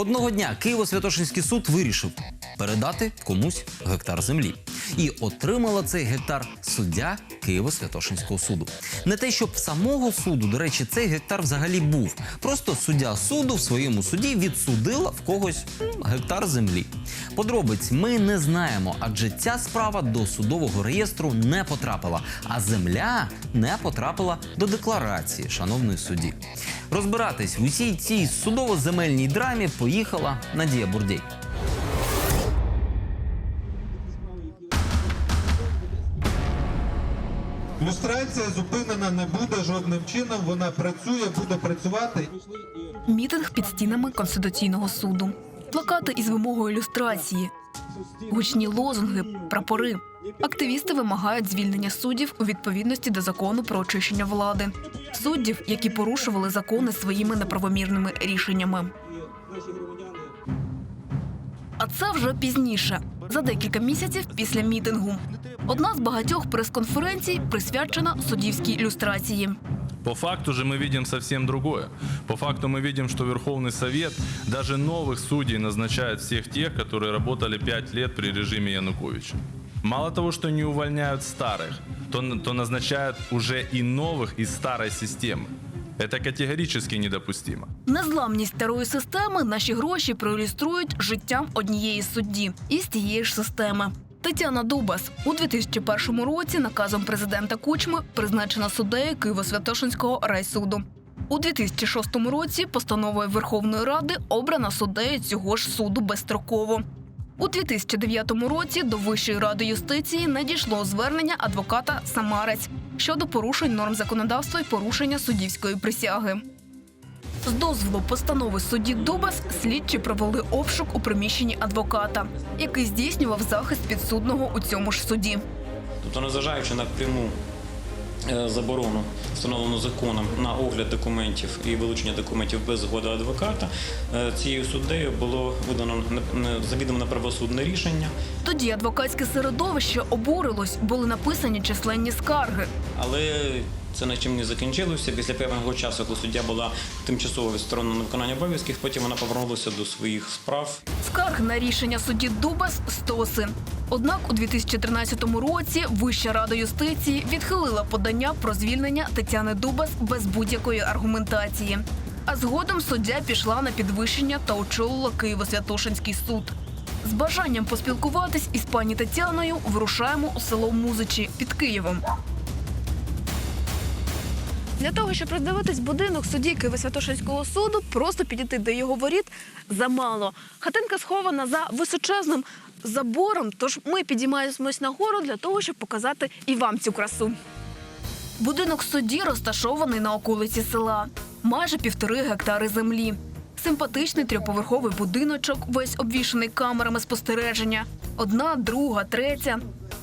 Одного дня Києво-Святошинський суд вирішив передати комусь гектар землі. І отримала цей гектар суддя Києво-Святошинського суду. Не те, щоб самого суду, до речі, цей гектар взагалі був. Просто суддя суду в своєму суді відсудила в когось м, гектар землі. Подробиць ми не знаємо, адже ця справа до судового реєстру не потрапила, а земля не потрапила до декларації, шановний судді. Розбиратись в усій цій судово-земельній драмі поїхала Надія Бурдій. Люстрація зупинена не буде жодним чином. Вона працює, буде працювати. Мітинг під стінами Конституційного суду, плакати із вимогою ілюстрації, гучні лозунги, прапори. Активісти вимагають звільнення суддів у відповідності до закону про очищення влади, суддів, які порушували закони своїми неправомірними рішеннями. А це вже пізніше, за декілька місяців після мітингу. Одна з багатьох прес-конференцій присвячена суддівській ілюстрації. По факту же мы видим совсем другое. По факту мы видим, что Верховный Совет даже новых судей назначает всех тех, которые работали пять лет при режиме Януковича. Мало того, что не увольняют старых, то, то назначают уже и новых из старой системы. Это категорически недопустимо. Незламність старої системи наші гроші проілюструють життям однієї судді із тієї ж системи. Тетяна Дубас у 2001 році наказом президента Кучми призначена суддею Києво-Святошинського райсуду. У 2006 році постановою Верховної Ради обрана суддею цього ж суду безстроково. У 2009 році до Вищої ради юстиції надійшло звернення адвоката Самарець щодо порушень норм законодавства і порушення суддівської присяги. З дозволу постанови судді Дубас слідчі провели обшук у приміщенні адвоката, який здійснював захист підсудного у цьому ж суді. Тобто, незважаючи на пряму заборону, встановлену законом на огляд документів і вилучення документів без згоди адвоката, е, цією суддею було видано завідомо неправосудне рішення, Тоді адвокатське середовище обурилось, були написані численні скарги. але це нічим не закінчилося. Після певного часу, коли суддя була тимчасово відсторонена на виконання обов'язків, потім вона повернулася до своїх справ Скарг на рішення судді Дубас стоси. Однак у 2013 році Вища рада юстиції відхилила подання про звільнення Тетяни Дубас без будь-якої аргументації. А згодом суддя пішла на підвищення та очолила Києво-Святошинський суд. З бажанням поспілкуватись із пані Тетяною вирушаємо у село Музичі під Києвом. Для того, щоб роздивитись будинок судді Києво-Святошинського суду, просто підійти до його воріт замало. Хатинка схована за височезним забором, тож ми підіймаємось нагору для того, щоб показати і вам цю красу. Будинок судді розташований на околиці села. Майже півтори гектари землі. Симпатичний трьохповерховий будиночок, весь обвішаний камерами спостереження. Одна, друга, третя.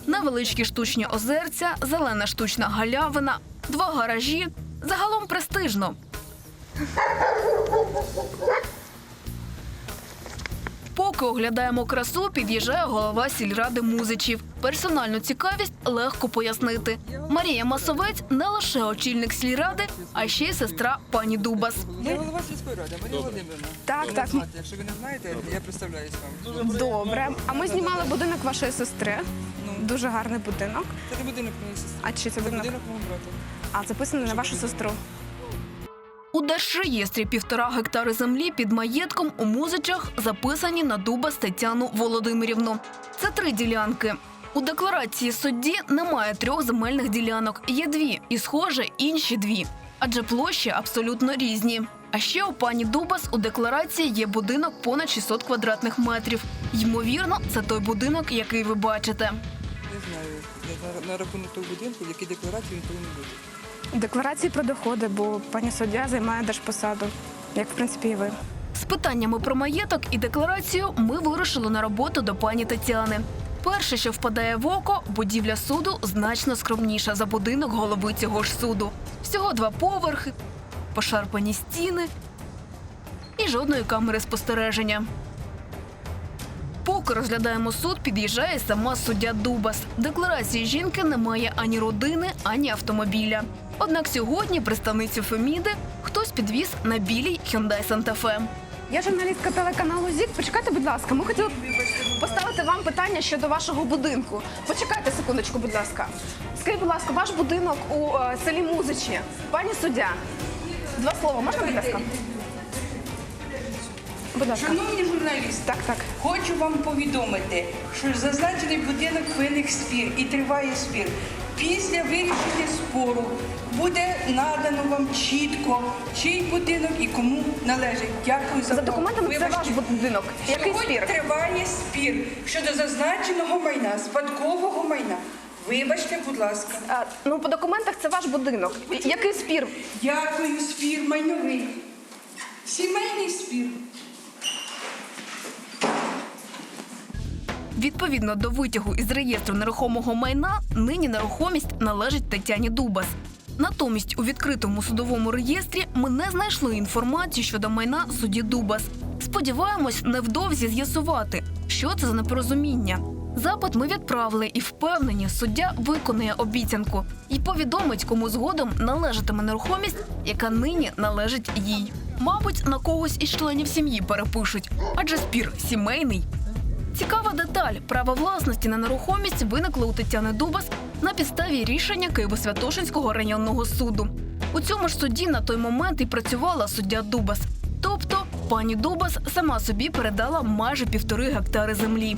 Невеличкі штучні озерця, зелена штучна галявина, два гаражі. Загалом престижно. Поки оглядаємо красу, під'їжджає голова сільради музичів. Персональну цікавість легко пояснити. Марія Масовець не лише очільник сільради, а ще й сестра пані Дубас. Я голова сільської ради, Марія Володимирівна. Так, так. Якщо ви не знаєте, я представляюсь вам. Добре. А ми знімали будинок вашої сестри. Дуже гарний будинок. Це не будинок моєї сестри. А чи це Це будинок? будинок мого брата. А записаний на вашу сестру. У держреєстрі півтора гектари землі під маєтком у музичах записані на Дубас Тетяну Володимирівну. Це три ділянки. У декларації судді немає трьох земельних ділянок, є дві, і схоже, інші дві. Адже площі абсолютно різні. А ще у пані Дубас у декларації є будинок понад 600 квадратних метрів. Ймовірно, це той будинок, який ви бачите. Не знаю на, на рахунок того будинку, в якій декларації він повинен бути. Декларації про доходи, бо пані суддя займає держпосаду, як в принципі і ви. З питаннями про маєток і декларацію ми вирушили на роботу до пані Тетяни. Перше, що впадає в око, будівля суду значно скромніша за будинок голови цього ж суду. Всього два поверхи, пошарпані стіни і жодної камери спостереження. Поки розглядаємо суд, під'їжджає сама суддя Дубас. Декларації жінки немає ані родини, ані автомобіля. Однак сьогодні представницю Феміди хтось підвіз на білій Hyundai Santa Fe. Я журналістка телеканалу ЗІК. Почекайте, будь ласка. Ми хотіли б поставити вам питання щодо вашого будинку. Почекайте секундочку, будь ласка. Скажіть, будь ласка, ваш будинок у е, селі Музичі. Пані суддя, два слова, можна, будь ласка? Будь ласка. Шановні журналісти, Так, так. хочу вам повідомити, що зазначений будинок виник спір і триває спір. Після вирішення спору буде надано вам чітко, чий будинок і кому належить. Дякую за За увагу. документами це Вибачте. ваш будинок. Який Сьогодні спір? триває спір щодо зазначеного майна, спадкового майна. Вибачте, будь ласка. А, ну, по документах це ваш будинок. Який спір? Дякую, спір майновий. Сімейний спір. Відповідно до витягу із реєстру нерухомого майна, нині нерухомість належить Тетяні Дубас. Натомість у відкритому судовому реєстрі ми не знайшли інформацію щодо майна судді Дубас. Сподіваємось, невдовзі з'ясувати, що це за непорозуміння. Запит ми відправили і впевнені, суддя виконує обіцянку і повідомить, кому згодом належатиме нерухомість, яка нині належить їй. Мабуть, на когось із членів сім'ї перепишуть, адже спір сімейний. Цікава деталь: право власності на нерухомість виникло у Тетяни Дубас на підставі рішення Києво-Святошинського районного суду. У цьому ж суді на той момент і працювала суддя Дубас. Тобто пані Дубас сама собі передала майже півтори гектари землі.